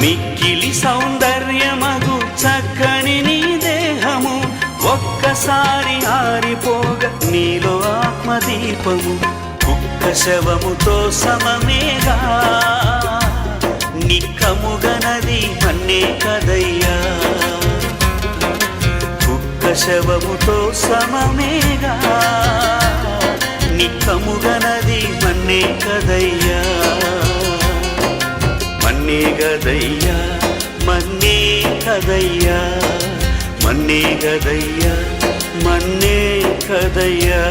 మిక్కిలి సౌందర్యమగు చక్కని నీ దేహము. ఒక్కసారి ఆరిపోగ నీలో ఆత్మదీపము. కుక్క శవముతో సమమేగా. నిక్కముగనది అన్నే కదయ్యా. కుక్క శవముతో సమమేగా. నిక్కముగనది అన్నే కదయ్యా. మన్నే గదయ్యా మన్నే కదయ్యా మన్నే గదయ్యా మన్నే కదయ్యా.